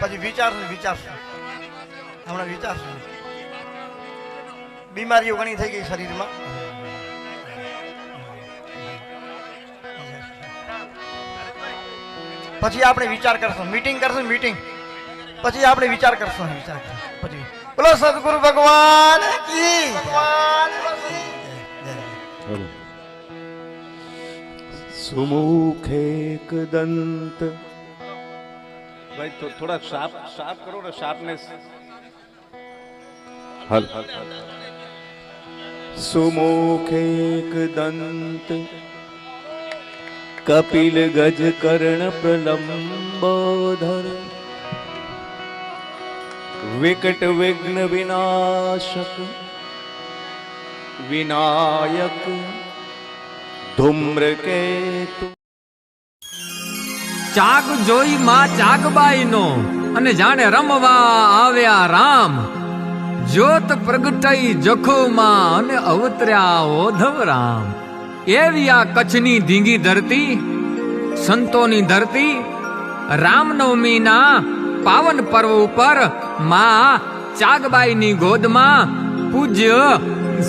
વિચારશું વિચારશું. હમણાં વિચારશું. બીમારીઓ ઘણી થઈ ગઈ શરીરમાં. પછી આપણે વિચાર કરશું મીટિંગ કરશું મીટિંગ પછી આપણે વિચાર કરશું, વિચાર પછી બોલો, સદગુરુ ભગવાન કી. સુમુખેક દંત ભાઈ થોડા સાફ સાફ કરો ને શાર્પનેસ. હલ. સુમુખેક દંત કપિલ ગજ કર્ણ પ્રલંબોધર. વિકટ વિઘ્ન વિનાશક વિનાયક ધૂમ્રકેતુ. ચાક જોઈ માં ચાકબાઈનો અને જાણે રમવા આવ્યા રામ. જ્યોત પ્રગટાઈ જખોમાં અને અવતર્યા ઓધવ રામ. એવી આ કચ્છની ધીંગી ધરતી, સંતોની ધરતી, રામનવમીના પાવન પર્વ ઉપરમાં ચાગબાઈની ગોદમાં પૂજ્ય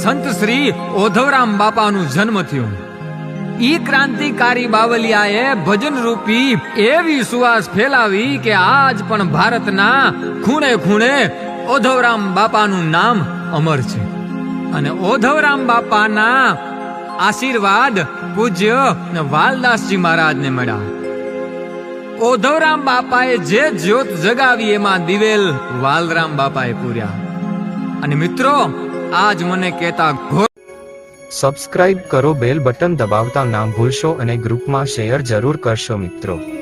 સંત શ્રી ઓધવરામ બાપાનું જન્મ થયું. ઈ ક્રાંતિકારી બાવલિયાએ ભજન રૂપી એવી સુવાસ ફેલાવી કે આજ પણ ભારતના ખૂણે ખૂણે ઓધવરામ બાપાનું નામ અમર છે. અને ઓધવરામ બાપાના આશીર્વાદ, પૂજ્ય વાલદાસજી મહારાજને મળ્યા. ઓધવરામ બાપાએ જે જ્યોત જગાવી એમાં દિવેલ વાલરામ બાપાએ પૂર્યા. અને મિત્રો, આજ મને કહેતા સબસ્ક્રાઇબ કરો બેલ બટન દબાવતા ના ભૂલશો અને ગ્રુપમાં શેર જરૂર કરશો મિત્રો.